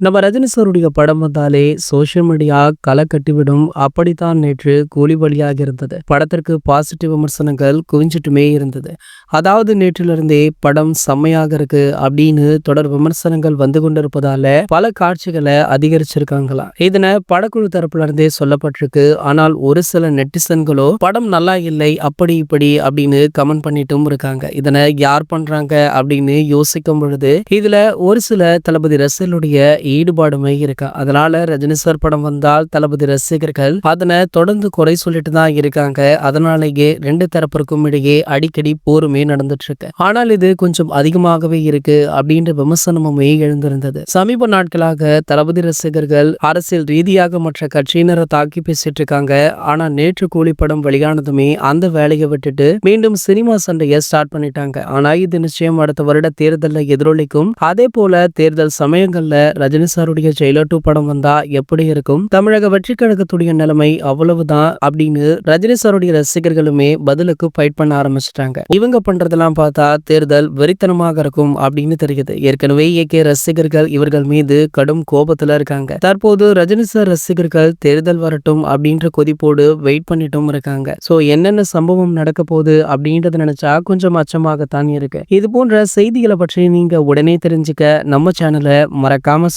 நம்ம ரஜினி சாருடைய படம் வந்தாலே சோஷியல் மீடியா களை கட்டிவிடும் அப்படித்தான் நேற்று கூலி வழியாக இருந்தது. படத்திற்கு பாசிட்டிவ் விமர்சனங்கள் குவிஞ்சிட்டுமே இருந்தது. அதாவது நேற்றிலிருந்தே படம் செம்மையாக இருக்கு அப்படின்னு தொடர் விமர்சனங்கள் வந்து கொண்டிருப்பதால பல காட்சிகளை அதிகரிச்சிருக்காங்களாம் இதனை படக்குழு தரப்புல இருந்தே சொல்லப்பட்டிருக்கு. ஆனால் ஒரு சில நெட்டிசன்களோ படம் நல்லா இல்லை அப்படி இப்படி அப்படின்னு கமெண்ட் பண்ணிட்டும் இருக்காங்க. இதனை யார் பண்றாங்க அப்படின்னு யோசிக்கும் பொழுது இதுல ஒரு சில தளபதி ரசலுடைய ஈடுபாடுமே இருக்கா? அதனால ரஜினி சார் படம் வந்தால் தளபதி ரசிகர்கள் அதனை தொடர்ந்து குறை சொல்லிட்டு தான் இருக்காங்க. அதனாலேயே ரெண்டு தரப்பிற்கும் இடையே அடிக்கடி போருமே நடந்துட்டு இருக்கு ஆனால் இது கொஞ்சம் அதிகமாகவே இருக்கு அப்படின்ற விமர்சனமுமே எழுந்திருந்தது. சமீப நாட்களாக தளபதி ரசிகர்கள் அரசியல் ரீதியாக மற்ற கட்சியினரை தாக்கி பேசிட்டு இருக்காங்க. ஆனா நேற்று கூலி படம் வெளியானதுமே அந்த வேலையை விட்டுட்டு மீண்டும் சினிமா சண்டையை ஸ்டார்ட் பண்ணிட்டாங்க. ஆனா இது நிச்சயம் அடுத்த வருட தேர்தலில் எதிரொலிக்கும். அதே போல தேர்தல் சமயங்கள்ல ரஜினி சாருடைய ஜெயிலர் டூ படம் வந்தா எப்படி இருக்கும்? தமிழக வெற்றி கழகத்துடைய நிலைமை அவ்வளவுதான் அப்படின்னு ரஜினி சாருடைய ரசிகர்களுமே பதிலுக்கு ஃபைட் பண்ண ஆரம்பிச்சிட்டாங்க. இவங்க பண்றதெல்லாம் பார்த்தா தேர்தல் வெறித்தனமாக இருக்கும் அப்படின்னு தெரியுது. ஏற்கனவே இயக்கிய ரசிகர்கள் இவர்கள் மீது கடும் கோபத்துல இருக்காங்க. தற்போது ரஜினி சார் ரசிகர்கள் தேர்தல் வரட்டும் அப்படின்ற கொதிப்போடு வெயிட் பண்ணிட்டும் இருக்காங்க. சோ என்னென்ன சம்பவம் நடக்க போகுது அப்படின்றத நினைச்சா கொஞ்சம் அச்சமாகத்தான் இருக்கு. இது போன்ற செய்திகளை பற்றி நீங்க உடனே தெரிஞ்சுக்க நம்ம சேனலை மறக்காம